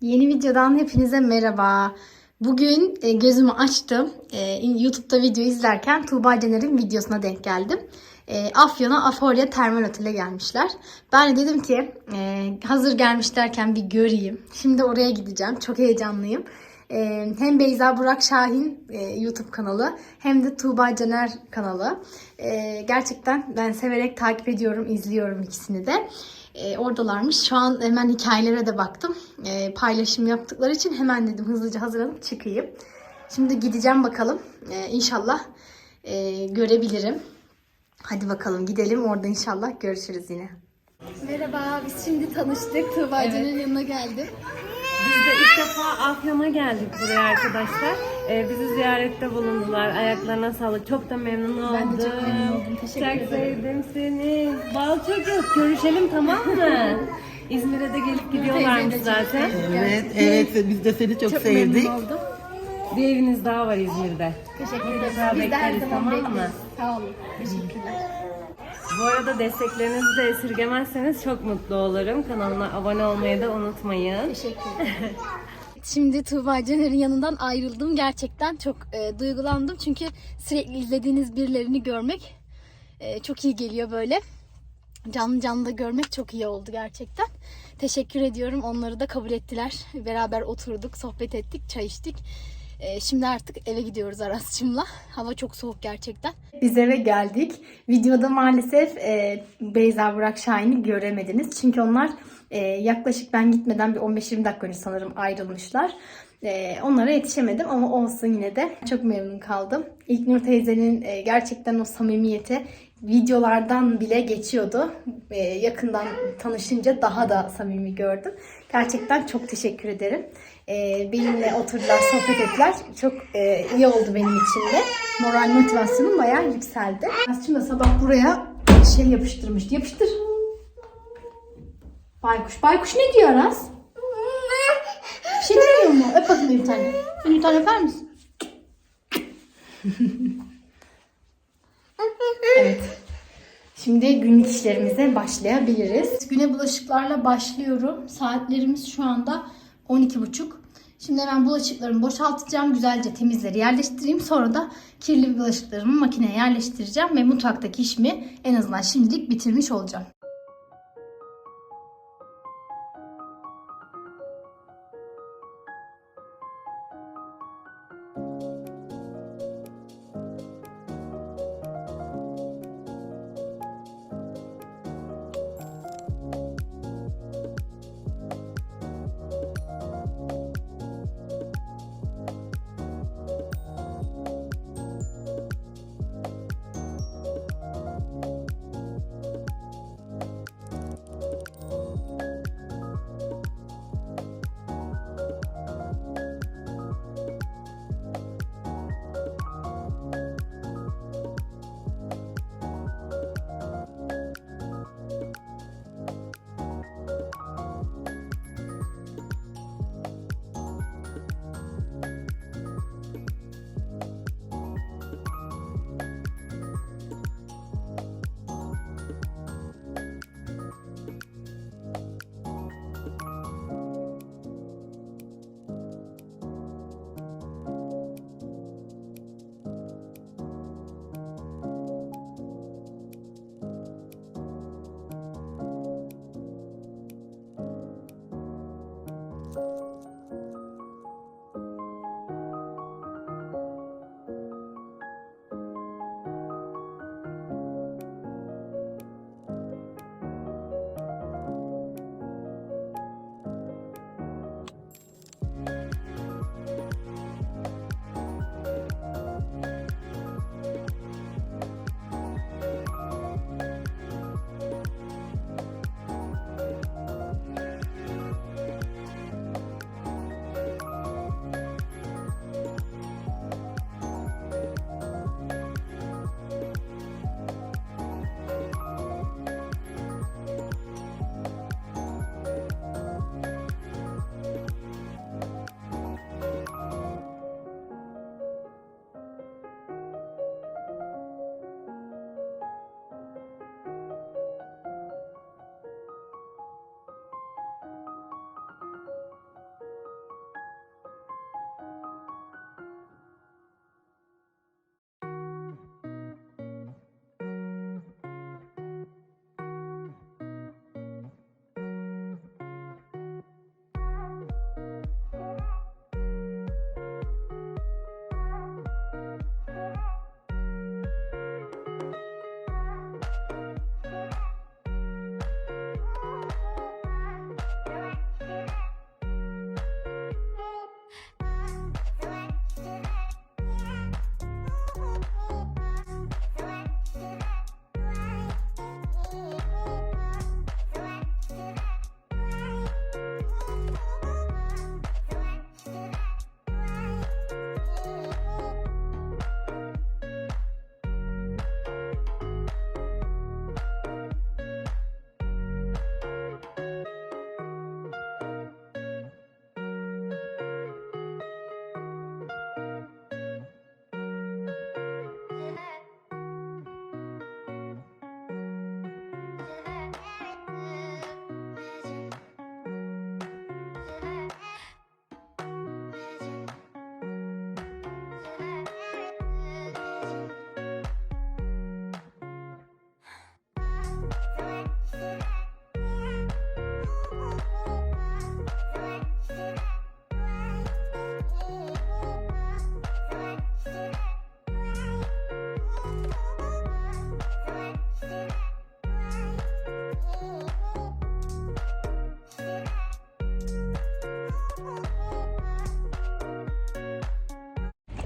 Yeni videodan hepinize merhaba. Bugün e, gözümü açtım. E, YouTube'da video izlerken Tuğba Caner'in videosuna denk geldim. E, Afyon'a Aforya Termal Otel'e gelmişler. Ben de dedim ki hazır gelmişlerken bir göreyim. Şimdi oraya gideceğim. Çok heyecanlıyım. Hem Beyza Burak Şahin YouTube kanalı hem de Tuğba Caner kanalı. Gerçekten ben severek takip ediyorum, izliyorum ikisini de. E, oradalarmış. Şu an hemen hikayelere de baktım. E, paylaşım yaptıkları için hemen dedim hızlıca hazırlanıp çıkayım. Şimdi gideceğim bakalım. E, inşallah e, görebilirim. Hadi bakalım gidelim. Orada inşallah görüşürüz yine. Merhaba, biz şimdi tanıştık. Tuğba Evet. yanına geldim. Biz de ilk defa Afyon'a geldik buraya arkadaşlar. Ee, bizi ziyarette bulundular. Ayaklarına sağlık. Çok da memnun oldum. Ben de çok memnun oldum. Teşekkür Çok ederim. sevdim seni. Bal çocuk. Görüşelim tamam mı? İzmir'e de gelip gidiyorlarmış zaten. Evet, evet biz de seni çok, Çok sevdik. memnun oldum. Bir eviniz daha var İzmir'de. Teşekkür ederiz. Biz de her bekleriz, zaman tamam mı? bekleriz. Sağ olun. Teşekkürler. Bu arada desteklerinizi de esirgemezseniz çok mutlu olurum. Kanalına abone olmayı da unutmayın. Teşekkür ederim. Şimdi Tuğba Caner'in yanından ayrıldım. Gerçekten çok e, duygulandım. Çünkü sürekli izlediğiniz birilerini görmek e, çok iyi geliyor böyle. Canlı canlı da görmek çok iyi oldu gerçekten. Teşekkür ediyorum. Onları da kabul ettiler. Beraber oturduk, sohbet ettik, çay içtik. E, şimdi artık eve gidiyoruz Aras'cığımla. Hava çok soğuk gerçekten. Biz eve geldik. Videoda maalesef e, Beyza Burak Şahin'i göremediniz. Çünkü onlar e, yaklaşık ben gitmeden bir 15-20 dakika önce sanırım ayrılmışlar. E, onlara yetişemedim ama olsun yine de çok memnun kaldım. İlknur teyzenin e, gerçekten o samimiyeti videolardan bile geçiyordu. E, yakından tanışınca daha da samimi gördüm. Gerçekten çok teşekkür ederim. E, benimle oturdular, sohbet ettiler. Çok e, iyi oldu benim için de. Moral motivasyonum bayağı yükseldi. Aslında sabah buraya şey yapıştırmış. Yapıştır. Baykuş. Baykuş ne diyor Aras? Bir şey demiyor mu? Öp bakayım bir tane. Beni bir tane öper misin? evet. Şimdi günlük işlerimize başlayabiliriz. Güne bulaşıklarla başlıyorum. Saatlerimiz şu anda 12.30. Şimdi hemen bulaşıklarımı boşaltacağım. Güzelce temizleri yerleştireyim. Sonra da kirli bulaşıklarımı makineye yerleştireceğim. Ve mutfaktaki işimi en azından şimdilik bitirmiş olacağım.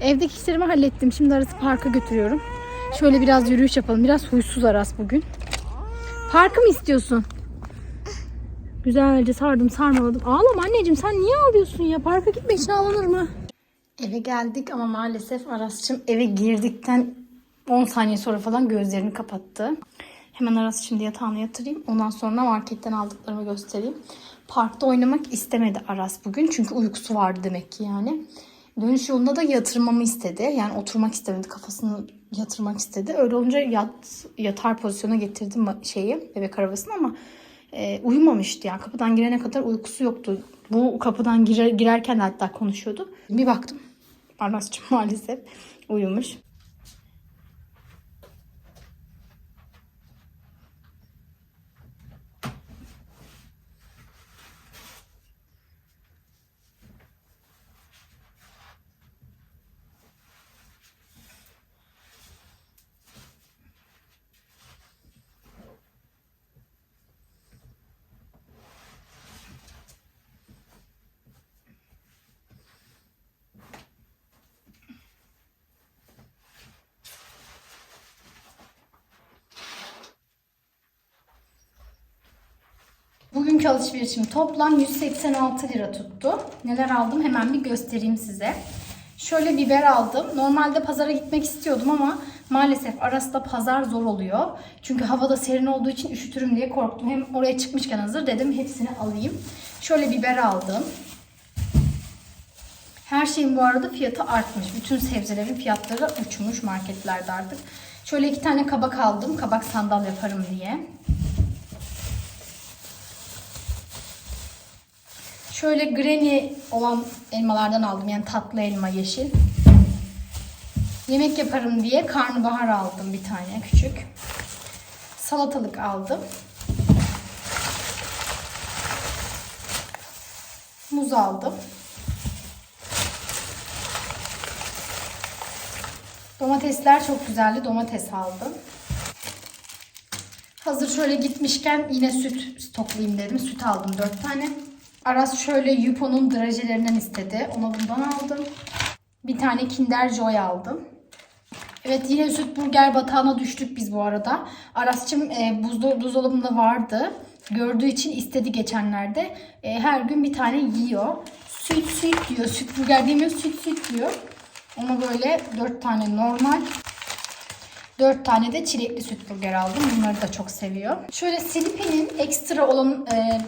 Evdeki işlerimi hallettim. Şimdi Aras'ı parka götürüyorum. Şöyle biraz yürüyüş yapalım. Biraz huysuz Aras bugün. Parkı mı istiyorsun? Güzelce sardım sarmaladım. Ağlama anneciğim sen niye ağlıyorsun ya? Parka gitme için ağlanır mı? Eve geldik ama maalesef Aras'cığım eve girdikten 10 saniye sonra falan gözlerini kapattı. Hemen Aras'ı şimdi yatağına yatırayım. Ondan sonra marketten aldıklarımı göstereyim. Parkta oynamak istemedi Aras bugün. Çünkü uykusu vardı demek ki yani. Dönüş yolunda da yatırmamı istedi. Yani oturmak istemedi. Kafasını yatırmak istedi. Öyle olunca yat, yatar pozisyona getirdim şeyi bebek arabasını ama e, uyumamıştı yani. Kapıdan girene kadar uykusu yoktu. Bu kapıdan girer, girerken hatta konuşuyordu. Bir baktım. Aras'cığım maalesef uyumuş. Bugünkü alışverişim toplam 186 lira tuttu. Neler aldım hemen bir göstereyim size. Şöyle biber aldım. Normalde pazara gitmek istiyordum ama maalesef arasında pazar zor oluyor. Çünkü havada serin olduğu için üşütürüm diye korktum. Hem oraya çıkmışken hazır dedim hepsini alayım. Şöyle biber aldım. Her şeyin bu arada fiyatı artmış. Bütün sebzelerin fiyatları uçmuş marketlerde artık. Şöyle iki tane kabak aldım. Kabak sandal yaparım diye. Şöyle granny olan elmalardan aldım. Yani tatlı elma yeşil. Yemek yaparım diye karnabahar aldım bir tane küçük. Salatalık aldım. Muz aldım. Domatesler çok güzeldi. Domates aldım. Hazır şöyle gitmişken yine süt stoklayayım dedim. Süt aldım 4 tane. Aras şöyle Yupo'nun drajelerinden istedi. Ona bundan aldım. Bir tane Kinder Joy aldım. Evet yine süt burger batağına düştük biz bu arada. Aras'cığım e, buzdo- buzdolabında vardı. Gördüğü için istedi geçenlerde. E, her gün bir tane yiyor. Süt süt diyor. Süt burger demiyor süt süt diyor. Ona böyle 4 tane normal 4 tane de çilekli süt burger aldım. Bunları da çok seviyor. Şöyle Slippy'nin ekstra olan e,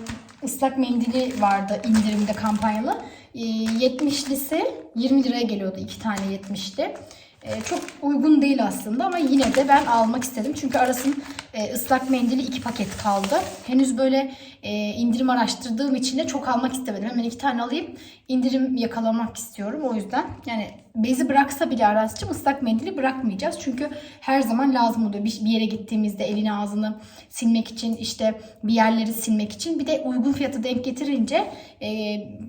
ıslak mendili vardı indirimde kampanyalı. E, 70'lisi 20 liraya geliyordu 2 tane 70'li. E, çok uygun değil aslında ama yine de ben almak istedim. Çünkü arasın e, ıslak mendili 2 paket kaldı. Henüz böyle e, indirim araştırdığım için de çok almak istemedim. Hemen 2 tane alayım. indirim yakalamak istiyorum. O yüzden yani bezi bıraksa bile Aras'cığım ıslak mendili bırakmayacağız. Çünkü her zaman lazım oluyor. Bir, bir yere gittiğimizde elini ağzını silmek için işte bir yerleri silmek için. Bir de uygun fiyatı denk getirince e,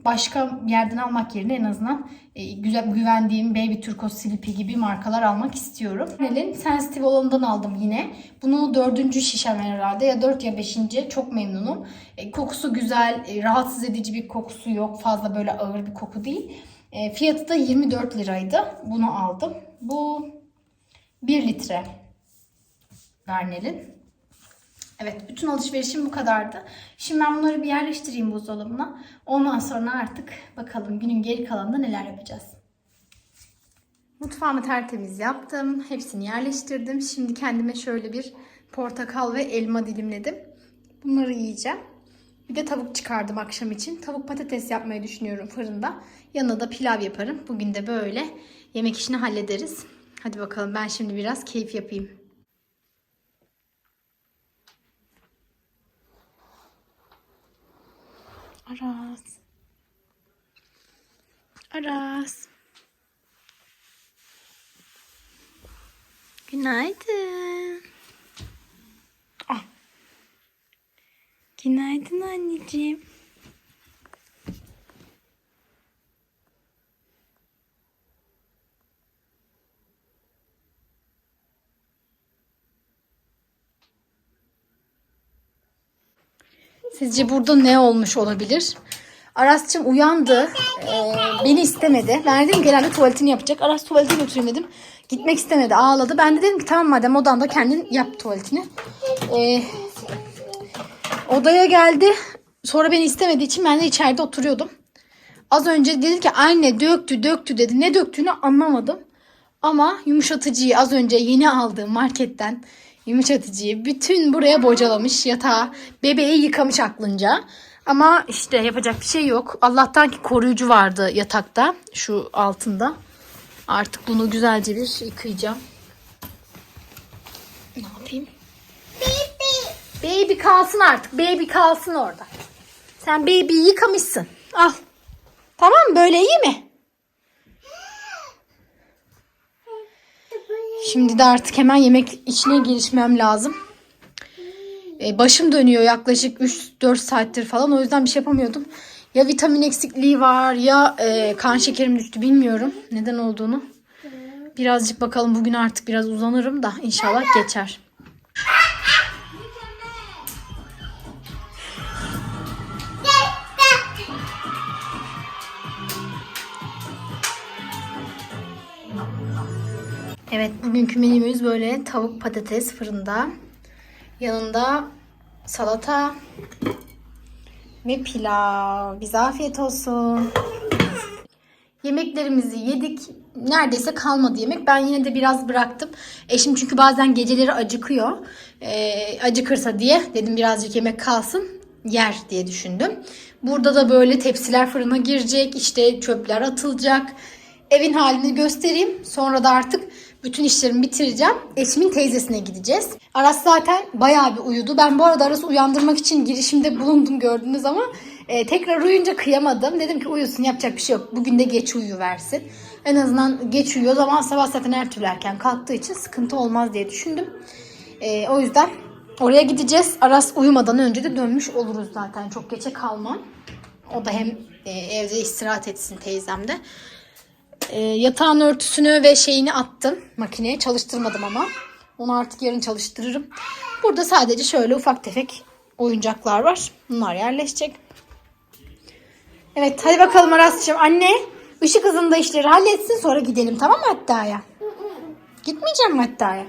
başka yerden almak yerine en azından e, güzel güvendiğim Baby Turco Slippy gibi markalar almak istiyorum. Nelin sensitif olanından aldım yine. Bunu dördüncü şişem herhalde ya dört ya beşinci. Çok memnunum. E, kokusu güzel, e, rahatsız edici bir kokusu yok. Fazla böyle ağır bir koku değil. E, fiyatı da 24 liraydı. Bunu aldım. Bu 1 litre Vernel'in. Evet bütün alışverişim bu kadardı. Şimdi ben bunları bir yerleştireyim buzdolabına. Ondan sonra artık bakalım günün geri kalanında neler yapacağız. Mutfağımı tertemiz yaptım. Hepsini yerleştirdim. Şimdi kendime şöyle bir portakal ve elma dilimledim. Bunları yiyeceğim. Bir de tavuk çıkardım akşam için. Tavuk patates yapmayı düşünüyorum fırında. Yanına da pilav yaparım. Bugün de böyle yemek işini hallederiz. Hadi bakalım ben şimdi biraz keyif yapayım. Aras. Aras. Günaydın. Günaydın anneciğim. Sizce burada ne olmuş olabilir? Aras'cığım uyandı. Ee, beni istemedi. Ki herhalde tuvaletini yapacak. Aras tuvalete götüreyim dedim. Gitmek istemedi. Ağladı. Ben de dedim ki tamam madem odanda kendin yap tuvaletini. Ee, odaya geldi. Sonra beni istemediği için ben de içeride oturuyordum. Az önce dedi ki anne döktü döktü dedi. Ne döktüğünü anlamadım. Ama yumuşatıcıyı az önce yeni aldığım marketten yumuşatıcıyı bütün buraya bocalamış yatağa. Bebeği yıkamış aklınca. Ama işte yapacak bir şey yok. Allah'tan ki koruyucu vardı yatakta. Şu altında. Artık bunu güzelce bir yıkayacağım. Ne yapayım? Baby kalsın artık. Baby kalsın orada. Sen baby'yi yıkamışsın. Al. Tamam? Böyle iyi mi? Şimdi de artık hemen yemek içine girişmem lazım. Ee, başım dönüyor yaklaşık 3-4 saattir falan. O yüzden bir şey yapamıyordum. Ya vitamin eksikliği var ya e, kan şekerim düştü bilmiyorum neden olduğunu. Birazcık bakalım bugün artık biraz uzanırım da inşallah geçer. Bugünkü menümüz böyle tavuk patates fırında. Yanında salata ve pilav. Bize afiyet olsun. Yemeklerimizi yedik. Neredeyse kalmadı yemek. Ben yine de biraz bıraktım. Eşim çünkü bazen geceleri acıkıyor. Ee, acıkırsa diye dedim birazcık yemek kalsın. Yer diye düşündüm. Burada da böyle tepsiler fırına girecek. işte çöpler atılacak. Evin halini göstereyim. Sonra da artık bütün işlerimi bitireceğim. Eşimin teyzesine gideceğiz. Aras zaten bayağı bir uyudu. Ben bu arada Aras'ı uyandırmak için girişimde bulundum gördünüz ama e, tekrar uyuyunca kıyamadım. Dedim ki uyusun yapacak bir şey yok. Bugün de geç uyuversin. En azından geç uyuyor. Zaman sabah zaten her türlü erken kalktığı için sıkıntı olmaz diye düşündüm. E, o yüzden oraya gideceğiz. Aras uyumadan önce de dönmüş oluruz zaten. Çok geçe kalmam. O da hem e, evde istirahat etsin teyzem de. E, yatağın örtüsünü ve şeyini attım makineye. Çalıştırmadım ama. Onu artık yarın çalıştırırım. Burada sadece şöyle ufak tefek oyuncaklar var. Bunlar yerleşecek. Evet hadi bakalım Aras'cığım. Anne ışık hızında işleri halletsin sonra gidelim tamam mı Hatta'ya? Gitmeyeceğim mi Hatta'ya?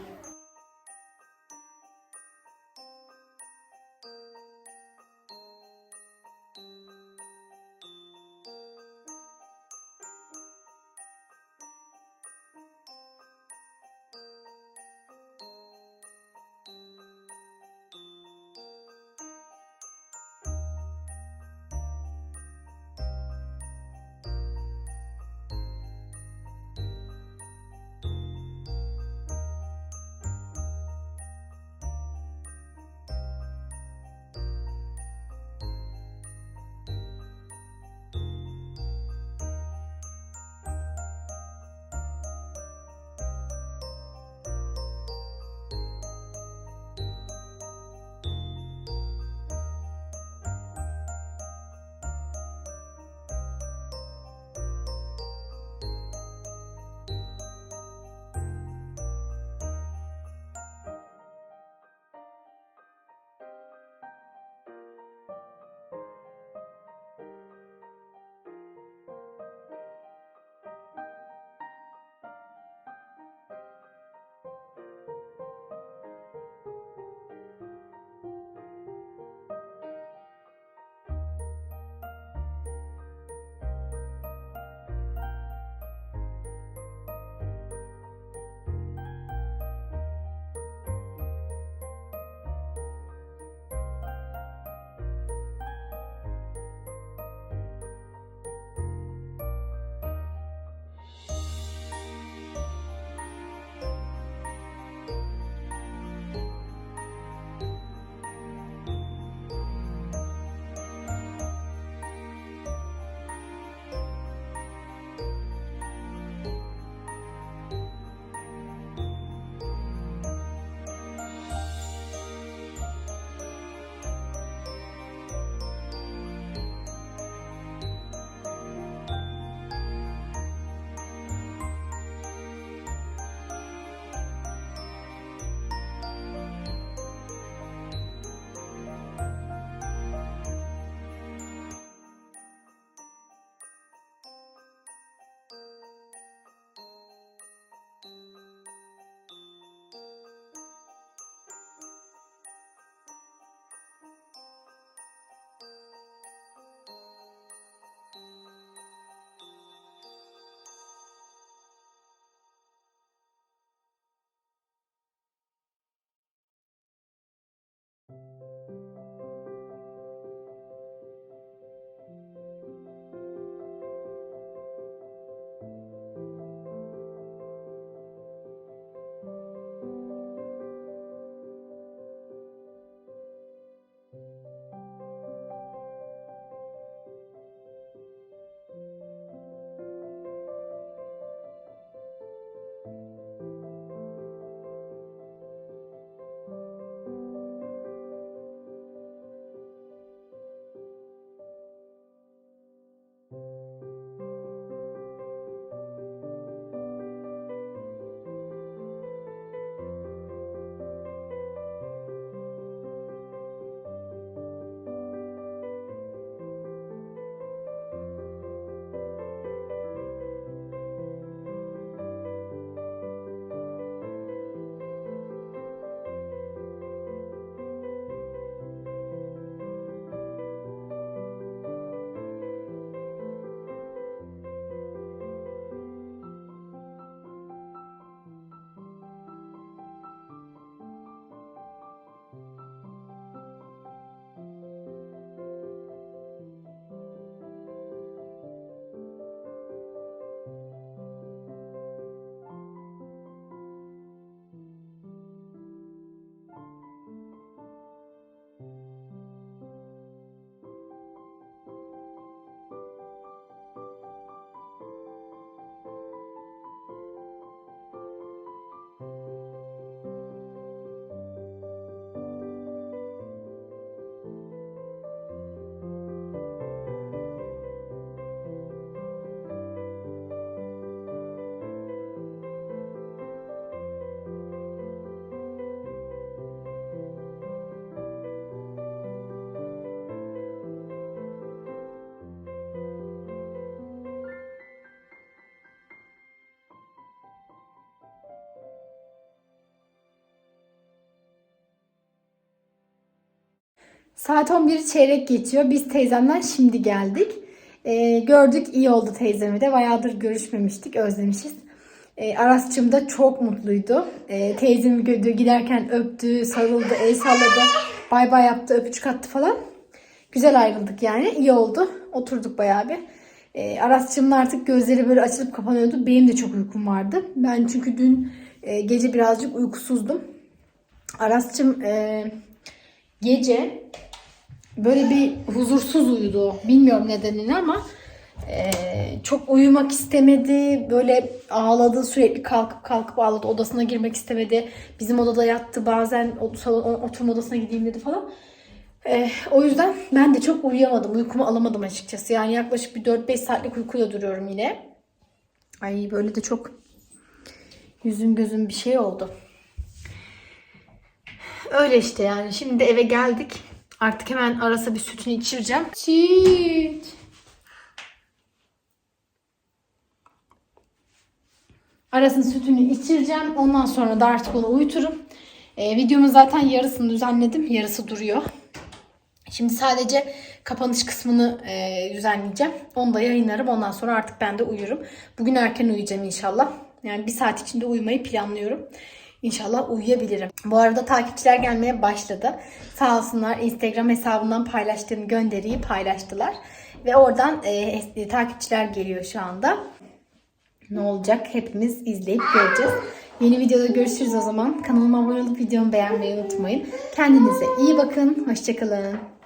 Saat 11 çeyrek geçiyor. Biz teyzemden şimdi geldik. Ee, gördük iyi oldu teyzemi de. Bayağıdır görüşmemiştik. Özlemişiz. Ee, Aras'cığım da çok mutluydu. Ee, teyzemi gördü. Giderken öptü, sarıldı, el salladı. Bay bay yaptı, öpücük attı falan. Güzel ayrıldık yani. iyi oldu. Oturduk bayağı bir. Ee, Aras'cığımın artık gözleri böyle açılıp kapanıyordu. Benim de çok uykum vardı. Ben çünkü dün e, gece birazcık uykusuzdum. Aras'cığım e, gece böyle bir huzursuz uyudu. Bilmiyorum nedenini ama e, çok uyumak istemedi. Böyle ağladı sürekli kalkıp kalkıp ağladı. Odasına girmek istemedi. Bizim odada yattı. Bazen salon, oturma odasına gideyim dedi falan. E, o yüzden ben de çok uyuyamadım. Uykumu alamadım açıkçası. Yani yaklaşık bir 4-5 saatlik uykuyla duruyorum yine. Ay böyle de çok yüzüm gözüm bir şey oldu. Öyle işte yani. Şimdi eve geldik. Artık hemen arasa bir sütünü içireceğim. Süt. Arasın sütünü içireceğim. Ondan sonra da artık onu uyuturum. Ee, videomun zaten yarısını düzenledim. Yarısı duruyor. Şimdi sadece kapanış kısmını e, düzenleyeceğim. Onu da yayınlarım. Ondan sonra artık ben de uyurum. Bugün erken uyuyacağım inşallah. Yani bir saat içinde uyumayı planlıyorum. İnşallah uyuyabilirim. Bu arada takipçiler gelmeye başladı. Sağ olsunlar Instagram hesabından paylaştığım gönderiyi paylaştılar. Ve oradan e, takipçiler geliyor şu anda. Ne olacak hepimiz izleyip göreceğiz. Yeni videoda görüşürüz o zaman. Kanalıma abone olup videomu beğenmeyi unutmayın. Kendinize iyi bakın. Hoşçakalın.